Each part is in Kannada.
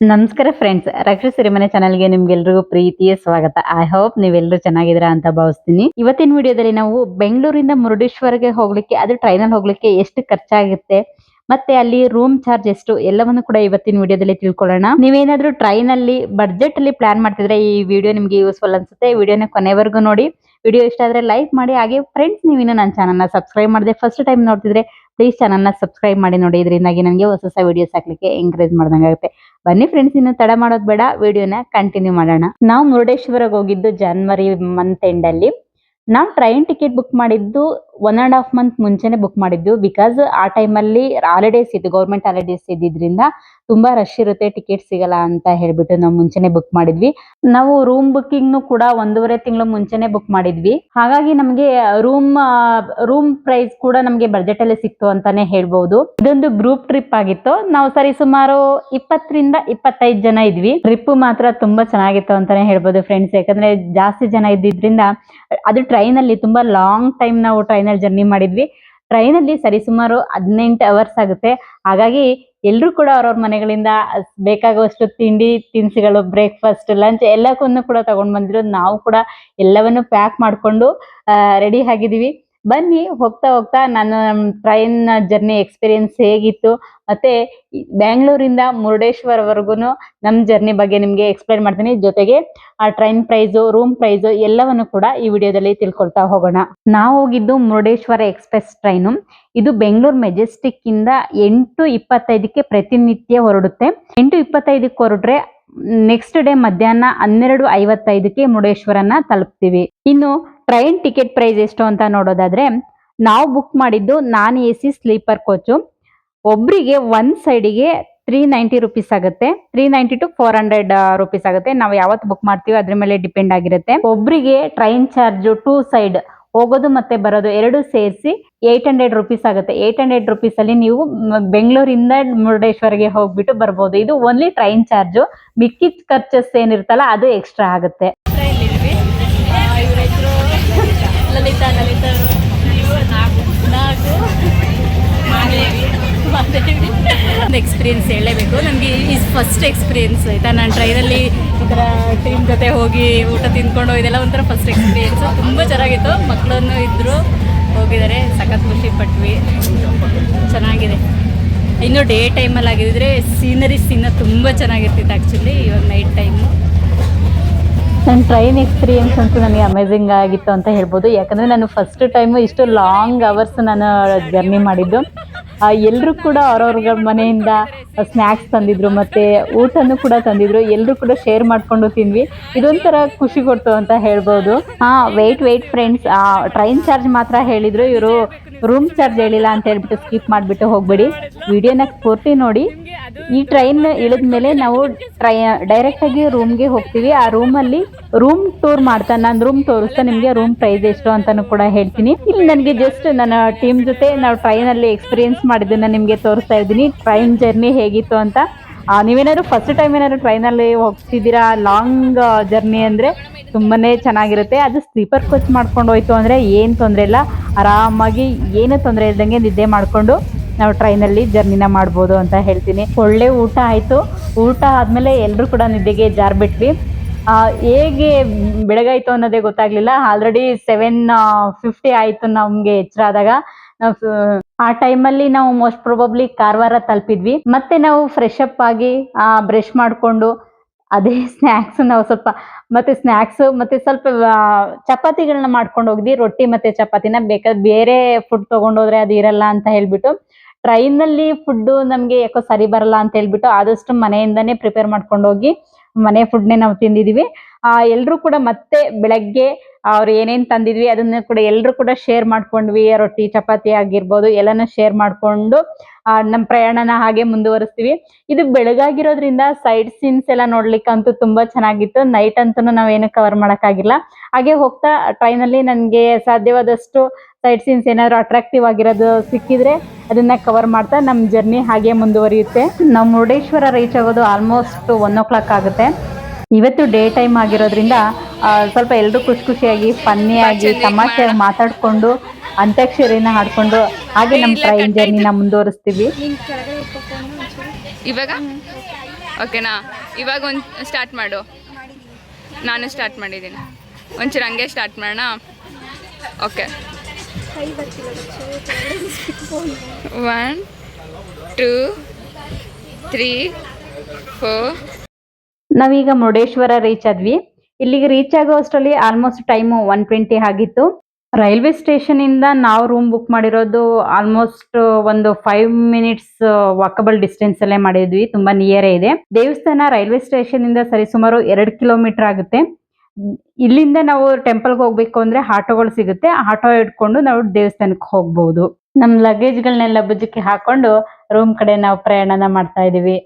ನಮಸ್ಕಾರ ಫ್ರೆಂಡ್ಸ್ ರಕ್ಷಾ ಸಿರಿಮನೆ ಚಾನಲ್ಗೆ ನಿಮ್ಗೆಲ್ರಿಗೂ ಪ್ರೀತಿಯ ಸ್ವಾಗತ. ಐ ಹೋಪ್ ನೀವೆಲ್ಲರೂ ಚೆನ್ನಾಗಿದ್ದೀರಾ ಅಂತ ಭಾವಿಸ್ತೀನಿ. ಇವತ್ತಿನ ವಿಡಿಯೋದಲ್ಲಿ ನಾವು ಬೆಂಗಳೂರಿಂದ ಮುರುಡೇಶ್ವರ್ಗೆ ಹೋಗ್ಲಿಕ್ಕೆ, ಅದು ಟ್ರೈನಲ್ಲಿ ಹೋಗ್ಲಿಕ್ಕೆ ಎಷ್ಟು ಖರ್ಚಾಗುತ್ತೆ, ಮತ್ತೆ ಅಲ್ಲಿ ರೂಮ್ ಚಾರ್ಜ್ ಎಷ್ಟು, ಎಲ್ಲವನ್ನು ಕೂಡ ಇವತ್ತಿನ ವಿಡಿಯೋದಲ್ಲಿ ತಿಳ್ಕೊಳ್ಳೋಣ. ನೀವೇನಾದ್ರೂ ಟ್ರೈನ್ ಅಲ್ಲಿ ಬಡ್ಜೆಟ್ ಅಲ್ಲಿ ಪ್ಲಾನ್ ಮಾಡ್ತಿದ್ರೆ ಈ ವಿಡಿಯೋ ನಿಮ್ಗೆ ಯೂಸ್ಫುಲ್ ಅನ್ಸುತ್ತೆ. ವಿಡಿಯೋನ ಕೊನೆವರೆಗೂ ನೋಡಿ. ವಿಡಿಯೋ ಇಷ್ಟ ಆದ್ರೆ ಲೈಕ್ ಮಾಡಿ. ಹಾಗೆ ಫ್ರೆಂಡ್ಸ್ ನೀವಿನ್ನು ನನ್ನ ಚಾನಲ್ನ ಸಬ್ಸ್ಕ್ರೈಬ್ ಮಾಡಿದೆ ಫಸ್ಟ್ ಟೈಮ್ ನೋಡ್ತಿದ್ರೆ ಪ್ಲೀಸ್ ಚಾನಲ್ನ ಸಬ್ಸ್ಕ್ರೈಬ್ ಮಾಡಿ ನೋಡಿ. ಇದರಿಂದಾಗಿ ನನಗೆ ಹೊಸ ಹೊಸ ವಿಡಿಯೋಸ್ ಹಾಕ್ಲಿಕ್ಕೆ ಎಂಕರೇಜ್ ಮಾಡ್ದಂಗೆ ಆಗುತ್ತೆ ಬನ್ನಿ ಫ್ರೆಂಡ್ಸ್ ಇನ್ನು ತಡ ಮಾಡೋದು ಬೇಡ, ವಿಡಿಯೋನ ಕಂಟಿನ್ಯೂ ಮಾಡೋಣ. ನಾವು ಮುರುಡೇಶ್ವರಕ್ಕೆ ಹೋಗಿದ್ದು ಜಾನ್ವರಿ ಮಂತ್ ಎಂಡ್ ಅಲ್ಲಿ. ನಾವು ಟ್ರೈನ್ ಟಿಕೆಟ್ ಬುಕ್ ಮಾಡಿದ್ದು ಒನ್ ಅಂಡ್ ಹಾಫ್ ಮಂತ್ ಮುಂಚೆನೆ ಬುಕ್ ಮಾಡಿದ್ದು. ಬಿಕಾಸ್ ಆ ಟೈಮಲ್ಲಿ ಹಾಲಿಡೇಸ್ ಇತ್ತು ಗೌರ್ಮೆಂಟ್ ಹಾಲಿಡೇಸ್ ಇದ್ದಿದ್ರಿಂದ ತುಂಬಾ ರಶ್ ಇರುತ್ತೆ ಟಿಕೆಟ್ ಸಿಗಲ್ಲ ಅಂತ ಹೇಳ್ಬಿಟ್ಟು ನಾವು ಮುಂಚೆನೆ ಬುಕ್ ಮಾಡಿದ್ವಿ. ನಾವು ರೂಮ್ ಬುಕಿಂಗ್ ಕೂಡ ಒಂದೂವರೆ ತಿಂಗಳು ಮುಂಚೆನೆ ಬುಕ್ ಮಾಡಿದ್ವಿ. ಹಾಗಾಗಿ ನಮಗೆ ರೂಮ್ ರೂಮ್ ಪ್ರೈಸ್ ಕೂಡ ನಮಗೆ ಬಜೆಟ್ ಅಲ್ಲಿ ಸಿಕ್ತು ಅಂತಾನೆ ಹೇಳ್ಬಹುದು ಇದೊಂದು ಗ್ರೂಪ್ ಟ್ರಿಪ್ ಆಗಿತ್ತು. ನಾವು ಸರಿ ಸುಮಾರು ಇಪ್ಪತ್ತರಿಂದ ಇಪ್ಪತ್ತೈದು ಜನ ಇದ್ವಿ. ಟ್ರಿಪ್ ಮಾತ್ರ ತುಂಬಾ ಚೆನ್ನಾಗಿತ್ತು ಅಂತಾನೆ ಹೇಳ್ಬೋದು ಫ್ರೆಂಡ್ಸ್ ಯಾಕಂದ್ರೆ ಜಾಸ್ತಿ ಜನ ಇದ್ದಿದ್ರಿಂದ ಅದು ಟ್ರೈನ್ ಅಲ್ಲಿ ತುಂಬಾ ಲಾಂಗ್ ಟೈಮ್ ನಾವು ಟ್ರೈನ್ ಅಲ್ಲಿ ಜರ್ನಿ ಮಾಡಿದ್ವಿ. ಟ್ರೈನ್ ಅಲ್ಲಿ ಸರಿಸುಮಾರು ಹದಿನೆಂಟು ಅವರ್ಸ್ ಆಗುತ್ತೆ. ಹಾಗಾಗಿ ಎಲ್ಲರೂ ಕೂಡ ಅವ್ರವ್ರ ಮನೆಗಳಿಂದ ಬೇಕಾಗುವಷ್ಟು ತಿಂಡಿ, ತಿನಿಸುಗಳು ಬ್ರೇಕ್ಫಾಸ್ಟ್ ಲಂಚ್ ಎಲ್ಲಕ್ಕೂ ಕೂಡ ತಗೊಂಡ್ ಬಂದಿರೋದು ನಾವು ಕೂಡ ಎಲ್ಲವನ್ನು ಪ್ಯಾಕ್ ಮಾಡ್ಕೊಂಡು ರೆಡಿ ಆಗಿದೀವಿ ಬನ್ನಿ ಹೋಗ್ತಾ ಹೋಗ್ತಾ ನಾನು ಟ್ರೈನ್ ಜರ್ನಿ ಎಕ್ಸ್ಪೀರಿಯನ್ಸ್ ಹೇಗಿತ್ತು, ಮತ್ತೆ ಬ್ಯಾಂಗ್ಳೂರಿಂದ ಮುರುಡೇಶ್ವರವರೆಗೂ ನಮ್ಮ ಜರ್ನಿ ಬಗ್ಗೆ ನಿಮಗೆ ಎಕ್ಸ್ಪ್ಲೈನ್ ಮಾಡ್ತೀನಿ. ಜೊತೆಗೆ ಆ ಟ್ರೈನ್ ಪ್ರೈಸು ರೂಮ್ ಪ್ರೈಸು ಎಲ್ಲವನ್ನು ಕೂಡ ಈ ವಿಡಿಯೋದಲ್ಲಿ ತಿಳ್ಕೊಳ್ತಾ ಹೋಗೋಣ. ನಾವು ಹೋಗಿದ್ದು ಮುರುಡೇಶ್ವರ ಎಕ್ಸ್ಪ್ರೆಸ್ ಟ್ರೈನು ಇದು ಬೆಂಗಳೂರು ಮೆಜೆಸ್ಟಿಕ್ ಇಂದ ಎಂಟು ಇಪ್ಪತ್ತೈದಕ್ಕೆ ಪ್ರತಿನಿತ್ಯ ಹೊರಡುತ್ತೆ. ಎಂಟು ಇಪ್ಪತ್ತೈದಕ್ಕೆ ಹೊರಟ್ರೆ ನೆಕ್ಸ್ಟ್ ಡೇ ಮಧ್ಯಾಹ್ನ ಹನ್ನೆರಡು ಐವತ್ತೈದಕ್ಕೆ ಮುರುಡೇಶ್ವರನ ತಲುಪ್ತೀವಿ. ಇನ್ನು ಟ್ರೈನ್ ಟಿಕೆಟ್ ಪ್ರೈಸ್ ಎಷ್ಟು ಅಂತ ನೋಡೋದಾದ್ರೆ, ನಾವು ಬುಕ್ ಮಾಡಿದ್ದು non A C sleeper coach ಒಬ್ರಿಗೆ ಒಂದ್ ಸೈಡಿಗೆ ತ್ರೀ ನೈಂಟಿ ರುಪೀಸ್ ಆಗುತ್ತೆ. Three ninety to four hundred rupees ಆಗುತ್ತೆ. ನಾವು ಯಾವತ್ತು ಬುಕ್ ಮಾಡ್ತೀವಿ ಅದ್ರ ಮೇಲೆ ಡಿಪೆಂಡ್ ಆಗಿರುತ್ತೆ. ಒಬ್ರಿಗೆ ಟ್ರೈನ್ ಚಾರ್ಜ್ ಟೂ ಸೈಡ್ ಹೋಗೋದು ಮತ್ತೆ ಬರೋದು ಎರಡು ಸೇರಿಸಿ ಏಯ್ಟ್ ಹಂಡ್ರೆಡ್ ರುಪೀಸ್ ಆಗುತ್ತೆ. ಏಯ್ಟ್ ಹಂಡ್ರೆಡ್ ರುಪೀಸ್ ಅಲ್ಲಿ ನೀವು ಬೆಂಗಳೂರಿಂದ ಮುರುಡೇಶ್ವರ್ಗೆ ಹೋಗ್ಬಿಟ್ಟು ಬರ್ಬೋದು. ಇದು ಓನ್ಲಿ ಟ್ರೈನ್ ಚಾರ್ಜು ಮಿಕ್ಕಿದ ಖರ್ಚಸ್ ಏನಿರ್ತಲ್ಲ ಅದು ಎಕ್ಸ್ಟ್ರಾ ಆಗುತ್ತೆ. ಎಕ್ಸ್ಪೀರಿಯನ್ಸ್ ಹೇಳಲೇಬೇಕು. ನನಗೆ ಈಸ್ ಫಸ್ಟ್ ಎಕ್ಸ್ಪೀರಿಯೆನ್ಸ್ ಆಯಿತಾ? ನಾನು ಟ್ರೈನಲ್ಲಿ ಒಂಥರ ಥರ ಟೀಮ್ ಜೊತೆ ಹೋಗಿ ಊಟ ತಿಂದ್ಕೊಂಡು ಇದೆಲ್ಲ ಒಂಥರ ಫಸ್ಟ್ ಎಕ್ಸ್ಪೀರಿಯೆನ್ಸು ತುಂಬ ಚೆನ್ನಾಗಿತ್ತು. ಮಕ್ಕಳನ್ನು ಇದ್ದರು ಹೋಗಿದ್ದಾರೆ. ಸಖತ್ ಖುಷಿ ಪಟ್ವಿ. ಚೆನ್ನಾಗಿದೆ. ಇನ್ನು ಡೇ ಟೈಮಲ್ಲಿ ಆಗಿದ್ರೆ ಸೀನರಿ ಇನ್ನೂ ತುಂಬ ಚೆನ್ನಾಗಿರ್ತಿತ್ತು ಆ್ಯಕ್ಚುಲಿ ಇವಾಗ ನೈಟ್ ಟೈಮು ನನ್ನ ಟ್ರೈನ್ ಎಕ್ಸ್ಪೀರಿಯೆನ್ಸ್ ಅಂತೂ ನನಗೆ ಅಮೇಝಿಂಗ್ ಆಗಿತ್ತು ಅಂತ ಹೇಳ್ಬೋದು. ಯಾಕಂದರೆ ನಾನು ಫಸ್ಟ್ ಟೈಮು ಇಷ್ಟು ಲಾಂಗ್ ಅವರ್ಸ್ ನಾನು ಜರ್ನಿ ಮಾಡಿದ್ದು. ಎಲ್ಲರೂ ಕೂಡ ಅವ್ರವ್ರ ಮನೆಯಿಂದ ಸ್ನ್ಯಾಕ್ಸ್ ತಂದಿದ್ರು ಮತ್ತು ಊಟನೂ ಕೂಡ ತಂದಿದ್ರು. ಎಲ್ಲರೂ ಕೂಡ ಶೇರ್ ಮಾಡಿಕೊಂಡು ತಿಂದ್ವಿ. ಇದೊಂಥರ ಖುಷಿ ಕೊಡ್ತು ಅಂತ ಹೇಳ್ಬೋದು. ಹಾಂ wait wait friends train charge ಮಾತ್ರ ಹೇಳಿದರು. ಇವರು ರೂಮ್ ಚಾರ್ಜ್ ಹೇಳಿಲ್ಲ ಅಂತ ಹೇಳ್ಬಿಟ್ಟು ಸ್ಕಿಪ್ ಮಾಡಿಬಿಟ್ಟು ಹೋಗ್ಬೇಡಿ. ವಿಡಿಯೋನ ಪೂರ್ತಿ ನೋಡಿ. ಈ ಟ್ರೈನ್ ಇಳಿದ ಮೇಲೆ ನಾವು ಟ್ರೈ ಡೈರೆಕ್ಟಾಗಿ ರೂಮ್ಗೆ ಹೋಗ್ತೀವಿ. ಆ ರೂಮಲ್ಲಿ ರೂಮ್ ಟೂರ್ ಮಾಡ್ತಾ ನಾನು ರೂಮ್ ತೋರಿಸ್ತಾ ನಿಮಗೆ ರೂಮ್ ಪ್ರೈಸ್ ಎಷ್ಟು ಅಂತಲೂ ಕೂಡ ಹೇಳ್ತೀನಿ. ಇಲ್ಲಿ ನನಗೆ ಜಸ್ಟ್ ನನ್ನ ಟೀಮ್ ಜೊತೆ ನಾವು ಟ್ರೈನಲ್ಲಿ ಎಕ್ಸ್ಪೀರಿಯನ್ಸ್ ಮಾಡಿದ್ದನ್ನ ನಿಮಗೆ ತೋರಿಸ್ತಾ ಇದ್ದೀನಿ. ಟ್ರೈನ್ ಜರ್ನಿ ಹೇಗಿತ್ತು ಅಂತ. ನೀವೇನಾದ್ರು ಫಸ್ಟ್ ಟೈಮ್ ಏನಾದ್ರು ಟ್ರೈನಲ್ಲಿ ಹೋಗ್ತಿದ್ದೀರಾ? ಲಾಂಗ್ ಜರ್ನಿ ಅಂದರೆ ತುಂಬಾನೇ ಚೆನ್ನಾಗಿರುತ್ತೆ. ಅದು ಸ್ಲೀಪರ್ ಕೋಚ್ ಮಾಡ್ಕೊಂಡು ಹೋಯ್ತು ಅಂದರೆ ಏನು ತೊಂದರೆ ಇಲ್ಲ. ಆರಾಮಾಗಿ ಏನು ತೊಂದರೆ ಇಲ್ದಂಗೆ ನಿದ್ದೆ ಮಾಡಿಕೊಂಡು ನಾವು ಟ್ರೈನಲ್ಲಿ ಜರ್ನಿನ ಮಾಡ್ಬೋದು ಅಂತ ಹೇಳ್ತೀನಿ. ಒಳ್ಳೆ ಊಟ ಆಯಿತು. ಊಟ ಆದಮೇಲೆ ಎಲ್ಲರೂ ಕೂಡ ನಿದ್ದೆಗೆ ಜಾರ್ಬಿಟ್ವಿ. ಹೇಗೆ ಬೆಳಗಾಯಿತು ಅನ್ನೋದೇ ಗೊತ್ತಾಗ್ಲಿಲ್ಲ. ಆಲ್ರೆಡಿ ಸೆವೆನ್ ಫಿಫ್ಟಿ ಆಯಿತು ನಮಗೆ ಎಚ್ಚರಾದಾಗ ನಾವು, ಆ ಟೈಮಲ್ಲಿ ನಾವು ಮೋಸ್ಟ್ ಪ್ರೊಬಬ್ಲಿ ಕಾರವಾರ ತಲುಪಿದ್ವಿ. ಮತ್ತೆ ನಾವು ಫ್ರೆಶ್ ಅಪ್ ಆಗಿ ಬ್ರಷ್ ಮಾಡಿಕೊಂಡು, ಅದೇ ಸ್ನ್ಯಾಕ್ಸ್ ನಾವು ಸ್ವಲ್ಪ, ಮತ್ತೆ ಸ್ನ್ಯಾಕ್ಸ್ ಮತ್ತೆ ಸ್ವಲ್ಪ ಚಪಾತಿಗಳನ್ನ ಮಾಡ್ಕೊಂಡು ಹೋಗಿದ್ವಿ. ರೊಟ್ಟಿ ಮತ್ತೆ ಚಪಾತಿನ. ಬೇಕಾದ್ರೆ ಬೇರೆ ಫುಡ್ ತಗೊಂಡೋದ್ರೆ ಅದು ಇರಲ್ಲ ಅಂತ ಹೇಳ್ಬಿಟ್ಟು. ಟ್ರೈನಲ್ಲಿ ಫುಡ್ಡು ನಮಗೆ ಯಾಕೋ ಸರಿ ಬರಲ್ಲ ಅಂತ ಹೇಳ್ಬಿಟ್ಟು ಆದಷ್ಟು ಮನೆಯಿಂದನೇ ಪ್ರಿಪೇರ್ ಮಾಡ್ಕೊಂಡು ಹೋಗಿ ಮನೆ ಫುಡ್ನೇ ನಾವು ತಿಂದಿದೀವಿ. ಆ ಎಲ್ಲರೂ ಕೂಡ ಮತ್ತೆ ಬೆಳಗ್ಗೆ ಅವ್ರು ಏನೇನ್ ತಂದಿದ್ವಿ ಅದನ್ನ ಕೂಡ ಎಲ್ಲರೂ ಕೂಡ ಶೇರ್ ಮಾಡ್ಕೊಂಡ್ವಿ. ರೊಟ್ಟಿ, ಚಪಾತಿ ಆಗಿರ್ಬೋದು ಎಲ್ಲಾನು ಶೇರ್ ಮಾಡ್ಕೊಂಡು ನಮ್ಮ ಪ್ರಯಾಣನ ಹಾಗೆ ಮುಂದುವರಿಸ್ತೀವಿ. ಇದು ಬೆಳಗಾಗಿರೋದ್ರಿಂದ ಸೈಡ್ ಸೀನ್ಸ್ ಎಲ್ಲ ನೋಡ್ಲಿಕ್ಕಂತೂ ತುಂಬಾ ಚೆನ್ನಾಗಿತ್ತು. ನೈಟ್ ಅಂತೂ ನಾವೇನು ಕವರ್ ಮಾಡೋಕ್ಕಾಗಿಲ್ಲ. ಹಾಗೆ ಹೋಗ್ತಾ ಟ್ರೈನಲ್ಲಿ ನನಗೆ ಸಾಧ್ಯವಾದಷ್ಟು ಸೈಡ್ ಸೀನ್ಸ್ ಏನಾದರೂ ಅಟ್ರಾಕ್ಟಿವ್ ಆಗಿರೋದು ಸಿಕ್ಕಿದ್ರೆ ಅದನ್ನ ಕವರ್ ಮಾಡ್ತಾ ನಮ್ಮ ಜರ್ನಿ ಹಾಗೆ ಮುಂದುವರಿಯುತ್ತೆ. ನಮ್ಮ ಮುರುಡೇಶ್ವರ ರೀಚ್ ಆಗೋದು ಆಲ್ಮೋಸ್ಟ್ ಒನ್ ಓ ಕ್ಲಾಕ್ ಆಗುತ್ತೆ. ಇವತ್ತು ಡೇ ಟೈಮ್ ಆಗಿರೋದ್ರಿಂದ ಸ್ವಲ್ಪ ಎಲ್ಲರೂ ಖುಷಿ ಖುಷಿಯಾಗಿ ಫನ್ನಿಯಾಗಿ ತಮಾಷೆ ಮಾತಾಡ್ಕೊಂಡು ಅಂತ್ಯಾಕ್ಷರಿನ ಹಾಡ್ಕೊಂಡು ಹಾಗೆ ನಮ್ಮ ಟ್ರೈನ್ ಜರ್ನಿನ ಮುಂದುವರಿಸ್ತೀವಿ. ಇವಾಗ? ಓಕೆನಾ? ಇವಾಗ ಒಂದು ಸ್ಟಾರ್ಟ್ ಮಾಡು. ನಾನು ಸ್ಟಾರ್ಟ್ ಮಾಡಿದ್ದೀನಿ. ಒಂಚೂರು ಹಂಗೆ ಸ್ಟಾರ್ಟ್ ಮಾಡೋಣ? Okay. One two three four ನಾವೀಗ ಮುರುಡೇಶ್ವರ ರೀಚ್ ಆದ್ವಿ. ಇಲ್ಲಿಗೆ ರೀಚ್ ಆಗೋ ಅಷ್ಟರಲ್ಲಿ ಆಲ್ಮೋಸ್ಟ್ ಟೈಮು ಒನ್ ಟ್ವೆಂಟಿ ಆಗಿತ್ತು. ರೈಲ್ವೆ ಸ್ಟೇಷನ್ ಇಂದ ನಾವು ರೂಮ್ ಬುಕ್ ಮಾಡಿರೋದು ಆಲ್ಮೋಸ್ಟ್ ಒಂದು ಫೈವ್ ಮಿನಿಟ್ಸ್ ವಾಕಬಲ್ ಡಿಸ್ಟೆನ್ಸ್ ಅಲ್ಲೇ ಮಾಡಿದ್ವಿ. ತುಂಬಾ ನಿಯರೇ ಇದೆ. ದೇವಸ್ಥಾನ ರೈಲ್ವೆ ಸ್ಟೇಷನ್ ಇಂದ ಸರಿಸುಮಾರು ಎರಡು ಕಿಲೋಮೀಟರ್ ಆಗುತ್ತೆ. ಇಲ್ಲಿಂದ ನಾವು ಟೆಂಪಲ್ಗೆ ಹೋಗ್ಬೇಕು ಅಂದ್ರೆ ಆಟೋಗಳು ಸಿಗುತ್ತೆ. ಆಟೋ ಇಟ್ಕೊಂಡು ನಾವು ದೇವಸ್ಥಾನಕ್ಕೆ ಹೋಗ್ಬಹುದು ನಮ್ ಲಗೇಜ್ಗಳನ್ನೆಲ್ಲ ಬುಜಕ್ಕೆ ಹಾಕೊಂಡು ರೂಮ್ ಕಡೆ ನಾವು ಪ್ರಯಾಣನ ಮಾಡ್ತಾ ಇದೀವಿ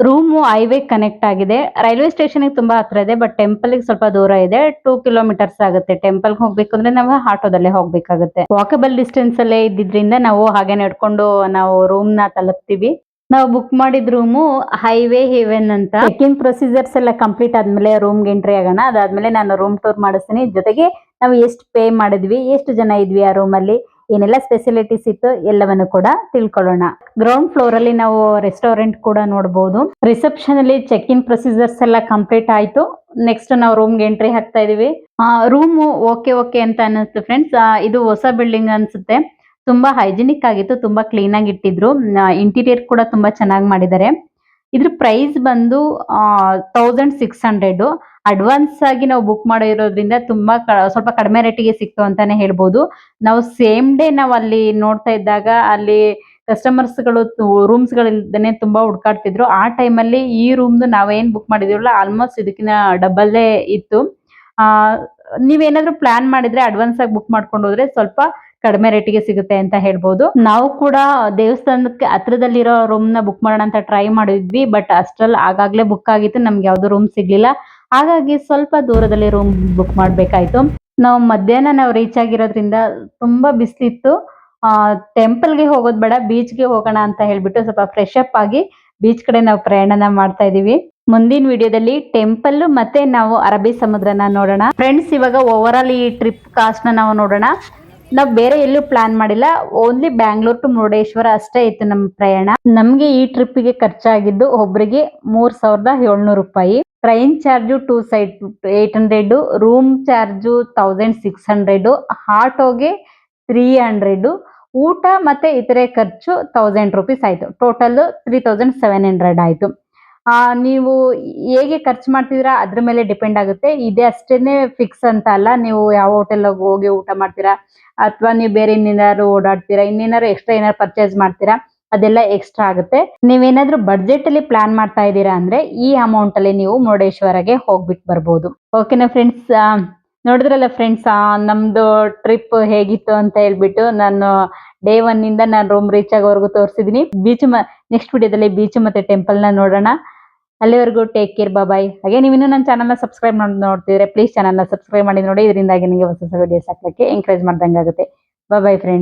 ರೂಮು ಹೈವೇ ಕನೆಕ್ಟ್ ಆಗಿದೆ. ರೈಲ್ವೆ ಸ್ಟೇಷನ್ ತುಂಬಾ ಹತ್ರ ಇದೆ, ಬಟ್ ಟೆಂಪಲ್ಗೆ ಸ್ವಲ್ಪ ದೂರ ಇದೆ. ಟೂ ಕಿಲೋಮೀಟರ್ಸ್ ಆಗುತ್ತೆ. ಟೆಂಪಲ್ ಹೋಗ್ಬೇಕು ಅಂದ್ರೆ ನಾವು ಆಟೋದಲ್ಲೇ ಹೋಗ್ಬೇಕಾಗುತ್ತೆ. ವಾಕಬಲ್ ಡಿಸ್ಟೆನ್ಸ್ ಅಲ್ಲೇ ಇದ್ದಿದ್ರಿಂದ ನಾವು ಹಾಗೆ ನಡ್ಕೊಂಡು ನಾವು ರೂಮ್ನ ತಲುಪ್ತೀವಿ. ನಾವು ಬುಕ್ ಮಾಡಿದ ರೂಮು ಹೈವೇ ಹೇವೆನ್ ಅಂತ. ಚೆಕಿಂಗ್ ಪ್ರೊಸೀಜರ್ಸ್ ಎಲ್ಲ ಕಂಪ್ಲೀಟ್ ಆದ್ಮೇಲೆ ರೂಮ್ಗೆ ಎಂಟ್ರಿ ಆಗೋಣ. ಅದಾದ್ಮೇಲೆ ನಾನು ರೂಮ್ ಟೂರ್ ಮಾಡಿಸ್ತೀನಿ. ಜೊತೆಗೆ ನಾವು ಎಷ್ಟು ಪೇ ಮಾಡಿದ್ವಿ, ಎಷ್ಟು ಜನ ಇದ್ವಿ ಆ ರೂಮ್ ಅಲ್ಲಿ, ಏನೆಲ್ಲ ಸ್ಪೆಸಿಲಿಟೀಸ್ ಇತ್ತು ಎಲ್ಲವನ್ನು ಕೂಡ ತಿಳ್ಕೊಳ್ಳೋಣ. ಗ್ರೌಂಡ್ ಫ್ಲೋರ್ ಅಲ್ಲಿ ನಾವು ರೆಸ್ಟೋರೆಂಟ್ ಕೂಡ ನೋಡಬಹುದು ರಿಸೆಪ್ಷನ್ ಅಲ್ಲಿ ಚೆಕ್ ಇನ್ ಪ್ರೊಸೀಜರ್ಸ್ ಎಲ್ಲ ಕಂಪ್ಲೀಟ್ ಆಯ್ತು. ನೆಕ್ಸ್ಟ್ ನಾವು ರೂಮ್ಗೆ ಎಂಟ್ರಿ ಹಾಕ್ತಾ ಇದೀವಿ. ರೂಮ್ ಓಕೆ ಓಕೆ ಅಂತ ಅನ್ನಿಸ್ತು ಫ್ರೆಂಡ್ಸ್ ಇದು ಹೊಸ ಬಿಲ್ಡಿಂಗ್ ಅನ್ಸುತ್ತೆ. ತುಂಬಾ ಹೈಜಿನಿಕ್ ಆಗಿತ್ತು, ತುಂಬಾ ಕ್ಲೀನ್ ಆಗಿ ಇಟ್ಟಿದ್ರು. ಇಂಟೀರಿಯರ್ ಕೂಡ ತುಂಬಾ ಚೆನ್ನಾಗಿ ಮಾಡಿದ್ದಾರೆ. ಇದ್ರ ಪ್ರೈಸ್ ಬಂದು ತೌಸಂಡ್ ಸಿಕ್ಸ್ ಹಂಡ್ರೆಡ್ ಅಡ್ವಾನ್ಸ್ ಆಗಿ ನಾವು ಬುಕ್ ಮಾಡಿರೋದ್ರಿಂದ ತುಂಬಾ ಸ್ವಲ್ಪ ಕಡಿಮೆ ರೇಟಿಗೆ ಸಿಕ್ತು ಅಂತಾನೆ ಹೇಳ್ಬೋದು. ನಾವು ಸೇಮ್ ಡೇ ನಾವು ಅಲ್ಲಿ ನೋಡ್ತಾ ಇದ್ದಾಗ ಅಲ್ಲಿ ಕಸ್ಟಮರ್ಸ್ಗಳು ರೂಮ್ಸ್ ಗಳಿಲ್ದೇನೆ ತುಂಬಾ ಹುಡ್ಕಾಡ್ತಿದ್ರು. ಆ ಟೈಮ್ ಅಲ್ಲಿ ಈ ರೂಮ್ದು ನಾವೇನ್ ಬುಕ್ ಮಾಡಿದಿರಲ್ಲ ಆಲ್ಮೋಸ್ಟ್ ಇದಕ್ಕಿನ ಡಬಲ್ಲೇ ಇತ್ತು. ಆ, ನೀವೇನಾದ್ರೂ ಪ್ಲಾನ್ ಮಾಡಿದ್ರೆ ಅಡ್ವಾನ್ಸ್ ಆಗಿ ಬುಕ್ ಮಾಡ್ಕೊಂಡು ಹೋದ್ರೆ ಸ್ವಲ್ಪ ಕಡಿಮೆ ರೇಟಿಗೆ ಸಿಗುತ್ತೆ ಅಂತ ಹೇಳ್ಬೋದು. ನಾವು ಕೂಡ ದೇವಸ್ಥಾನಕ್ಕೆ ಹತ್ರದಲ್ಲಿರೋ ರೂಮ್ನ ಬುಕ್ ಮಾಡೋಣ ಅಂತ ಟ್ರೈ ಮಾಡಿದ್ವಿ ಬಟ್ ಅಷ್ಟ್ರಲ್ಲಿ ಆಗಾಗ್ಲೇ ಬುಕ್ ಆಗಿತ್ತು, ನಮ್ಗೆ ಯಾವ್ದು ರೂಮ್ ಸಿಗ್ಲಿಲ್ಲ. ಹಾಗಾಗಿ ಸ್ವಲ್ಪ ದೂರದಲ್ಲಿ ರೂಮ್ ಬುಕ್ ಮಾಡ್ಬೇಕಾಯ್ತು. ನಾವು ಮಧ್ಯಾಹ್ನ ನಾವು ರೀಚ್ ಆಗಿರೋದ್ರಿಂದ ತುಂಬಾ ಬಿಸಿಲಿತ್ತು. ಆ ಟೆಂಪಲ್ಗೆ ಹೋಗೋದ್ ಬೇಡ ಬೀಚ್ಗೆ ಹೋಗೋಣ ಅಂತ ಹೇಳ್ಬಿಟ್ಟು ಸ್ವಲ್ಪ ಫ್ರೆಶ್ ಅಪ್ ಆಗಿ ಬೀಚ್ ಕಡೆ ನಾವು ಪ್ರಯಾಣನ ಮಾಡ್ತಾ ಇದೀವಿ. ಮುಂದಿನ ವಿಡಿಯೋದಲ್ಲಿ ಟೆಂಪಲ್ ಮತ್ತೆ ನಾವು ಅರಬ್ಬಿ ಸಮುದ್ರನ ನೋಡೋಣ. ಫ್ರೆಂಡ್ಸ್ ಇವಾಗ ಓವರ್ ಆಲ್ ಈ ಟ್ರಿಪ್ ಕಾಸ್ಟ್ನ ನಾವು ನೋಡೋಣ. ನಾವು ಬೇರೆ ಎಲ್ಲೂ ಪ್ಲಾನ್ ಮಾಡಿಲ್ಲ. ಓನ್ಲಿ ಬ್ಯಾಂಗ್ಳೂರ್ ಟು ಮುರುಡೇಶ್ವರ ಅಷ್ಟೇ ಇತ್ತು ನಮ್ಮ ಪ್ರಯಾಣ. ನಮ್ಗೆ ಈ ಟ್ರಿಪ್ಗೆ ಖರ್ಚಾಗಿದ್ದು ಒಬ್ರಿಗೆ ಮೂರ್ ಸಾವಿರದ ಏಳ್ನೂರು ರೂಪಾಯಿ. Train charge two side eight hundred room charge thousand six hundred ಆಟೋಗೆ three hundred ಊಟ ಮತ್ತೆ ಇತರೆ ಖರ್ಚು ತೌಸಂಡ್ ರುಪೀಸ್ ಆಯ್ತು. Total three thousand seven hundred ಆಯ್ತು. ಆ, ನೀವು ಹೇಗೆ ಖರ್ಚು ಮಾಡ್ತಿದ್ದೀರಾ? ಅದ್ರ ಮೇಲೆ ಡಿಪೆಂಡ್ ಆಗುತ್ತೆ. ಇದೆ ಅಷ್ಟೇನೆ ಫಿಕ್ಸ್ ಅಂತ ಅಲ್ಲ. ನೀವು ಯಾವ ಹೋಟೆಲ್ ಹೋಗಿ ಊಟ ಮಾಡ್ತೀರಾ? ಅಥವಾ ನೀವು ಬೇರೆ ಇನ್ನೇನಾದ್ರು ಓಡಾಡ್ತೀರಾ? ಇನ್ನೇನಾದ್ರು ಎಕ್ಸ್ಟ್ರಾ ಏನಾದ್ರು ಪರ್ಚೇಸ್ ಮಾಡ್ತೀರಾ? ಅದೆಲ್ಲ ಎಕ್ಸ್ಟ್ರಾ ಆಗುತ್ತೆ. ನೀವೇನಾದ್ರೂ ಬಡ್ಜೆಟ್ ಅಲ್ಲಿ ಪ್ಲಾನ್ ಮಾಡ್ತಾ ಇದ್ದೀರಾ ಅಂದ್ರೆ ಈ ಅಮೌಂಟ್ ಅಲ್ಲಿ ನೀವು ಮುರುಡೇಶ್ವರಗೆ ಹೋಗ್ಬಿಟ್ಟು ಬರ್ಬೋದು. ಓಕೆನಾ ಫ್ರೆಂಡ್ಸ್ ನೋಡಿದ್ರಲ್ಲ ಫ್ರೆಂಡ್ಸ್ ನಮ್ದು ಟ್ರಿಪ್ ಹೇಗಿತ್ತು ಅಂತ ಹೇಳ್ಬಿಟ್ಟು ನಾನು ಡೇ ಒನ್ ಇಂದ ನಾನು ರೂಮ್ ರೀಚ್ ಆಗೋವರೆಗೂ ತೋರಿಸಿದೀನಿ. ಬೀಚ್ ನೆಕ್ಸ್ಟ್ ವಿಡಿಯೋದಲ್ಲಿ ಬೀಚ್ ಮತ್ತೆ ಟೆಂಪಲ್ನ ನೋಡೋಣ. ಅಲ್ಲಿವರೆಗೂ ಟೇಕ್ ಕೇರ್ ಬಾಯ್ ಹಾಗೆ ನೀವು ಇನ್ನೂ ನನ್ನ ಚಾನಲ್ನ ಸಬ್ಸ್ಕ್ರೈಬ್ ಮಾಡಿ, ನೋಡ್ತಿದ್ರೆ ಪ್ಲೀಸ್ ಚಾನಲ್ನ ಸಬ್ಸ್ಕ್ರೈಬ್ ಮಾಡಿ ನೋಡಿ. ಇದರಿಂದಾಗಿ ನಿಮಗೆ ಹೊಸ ಹೊಸ ವಿಡಿಯೋಸ್ ಹಾಕ್ಲಿಕ್ಕೆ ಎಂಕರೇಜ್ ಮಾಡ್ದಂಗೆ ಆಗುತ್ತೆ ಬಾಯ್ ಫ್ರೆಂಡ್ಸ್